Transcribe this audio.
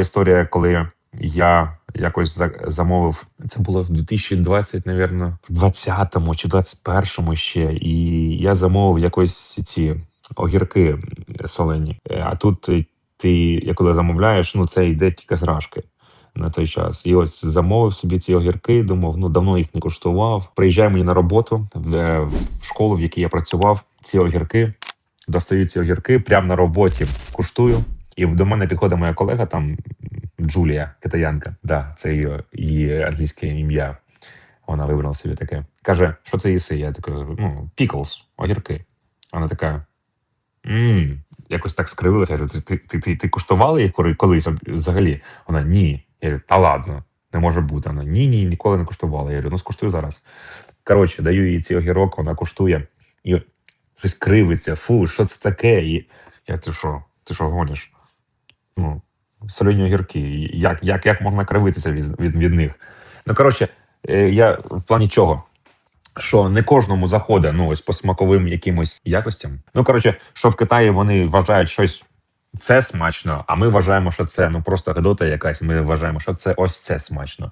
історія, коли я якось замовив. Це було в 2020, навірно, в 20-му чи 21-му ще. І я замовив якось ці огірки солені. Е, А тут е, ти, коли замовляєш, ну це йде тільки з рашки на той час. І ось замовив собі ці огірки, думав, ну давно їх не коштував. Приїжджаю мені на роботу в, в школу, в якій я працював. Ці огірки, достаю ці огірки прямо на роботі, куштую. І до мене підходить моя колега, там Джулія, китаянка. Да, це її, її англійське ім'я. Вона вибрала собі таке. Каже, що це їси? Я така, ну, pickles, огірки. Вона така. Мм, якось так скривилася. Я говорю, ти, ти, ти, ти куштувала їх колись взагалі? Вона ні. Я говорю, та ладно, не може бути. Вона ні, ні, ніколи не куштувала. Я говорю, ну скуштую зараз. Коротше, даю їй ці огірок, вона куштує і щось кривиться. Фу, що це таке? І я ти що? Ти що гониш? Ну, солені огірки. Як, як, як можна кривитися від, від, від них? Ну, коротше, е, я в плані чого? Що не кожному заходить ну ось по смаковим якимось якостям. Ну коротше, що в Китаї вони вважають щось це смачно, а ми вважаємо, що це ну просто гедота якась. Ми вважаємо, що це ось це смачно.